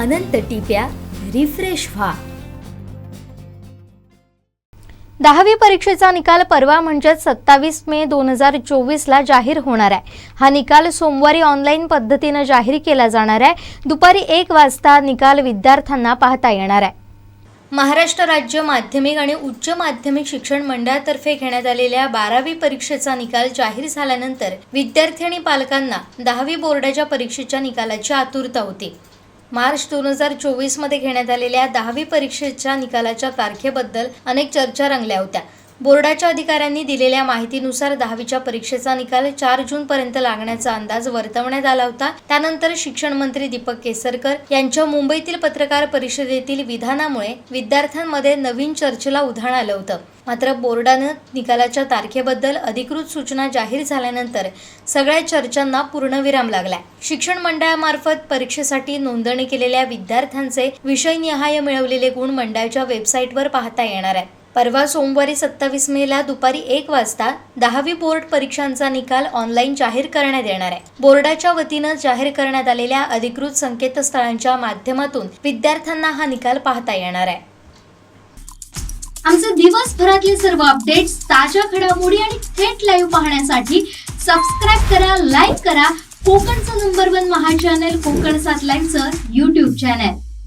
अनंत टिप्या refresh व्हा. दहावी परीक्षेचा निकाल परवा म्हणजेच सत्तावीस मे दोन हजार चोवीसला जाहीर होणार आहे. हा निकाल सोमवारी ऑनलाईन पद्धतीनं जाहीर केला जाणार आहे. दुपारी एक वाजता निकाल विद्यार्थ्यांना पाहता येणार आहे. महाराष्ट्र राज्य माध्यमिक आणि उच्च माध्यमिक शिक्षण मंडळातर्फे घेण्यात आलेल्या बारावी परीक्षेचा निकाल जाहीर झाल्यानंतर विद्यार्थी आणि पालकांना दहावी बोर्डाच्या परीक्षेच्या निकालाची आतुरता होती. मार्च दोन हजार चोवीसमध्ये घेण्यात आलेल्या दहावी परीक्षेच्या निकालाच्या तारखेबद्दल अनेक चर्चा रंगल्या होत्या. बोर्डाच्या अधिकाऱ्यांनी दिलेल्या माहितीनुसार दहावीच्या परीक्षेचा निकाल चार जून पर्यंत लागण्याचा अंदाज वर्तवण्यात आला होता. त्यानंतर शिक्षण मंत्री दीपक केसरकर यांच्या मुंबईतील पत्रकार परिषदेतील विधानामुळे विद्यार्थ्यांमध्ये नवीन चर्चेला उधाण आलं होतं. मात्र बोर्डानं निकालाच्या तारखेबद्दल अधिकृत सूचना जाहीर झाल्यानंतर सगळ्या चर्चांना पूर्णविराम लागलाय. शिक्षण मंडळामार्फत परीक्षेसाठी नोंदणी केलेल्या विद्यार्थ्यांचे विषयनिहाय मिळवलेले गुण मंडळाच्या वेबसाईटवर पाहता येणार आहे परवा सोमवारी सत्तावीस मेला दुपारी एक वाजता दहावी बोर्ड परीक्षांचा निकाल ऑनलाईन जाहीर करण्यात येणार आहे. बोर्डाच्या वतीनं जाहीर करण्यात आलेल्या अधिकृत संकेतस्थळांच्या माध्यमातून विद्यार्थ्यांना हा निकाल पाहता येणार आहे. आमचे दिवसभरातले सर्व अपडेट्स ताज्या घडामोडी आणि थेट लाईव्ह पाहण्यासाठी सबस्क्राईब करा लाईक करा. कोकणचं नंबर वन महा चॅनल कोकण सात लाईनचं युट्यूब चॅनल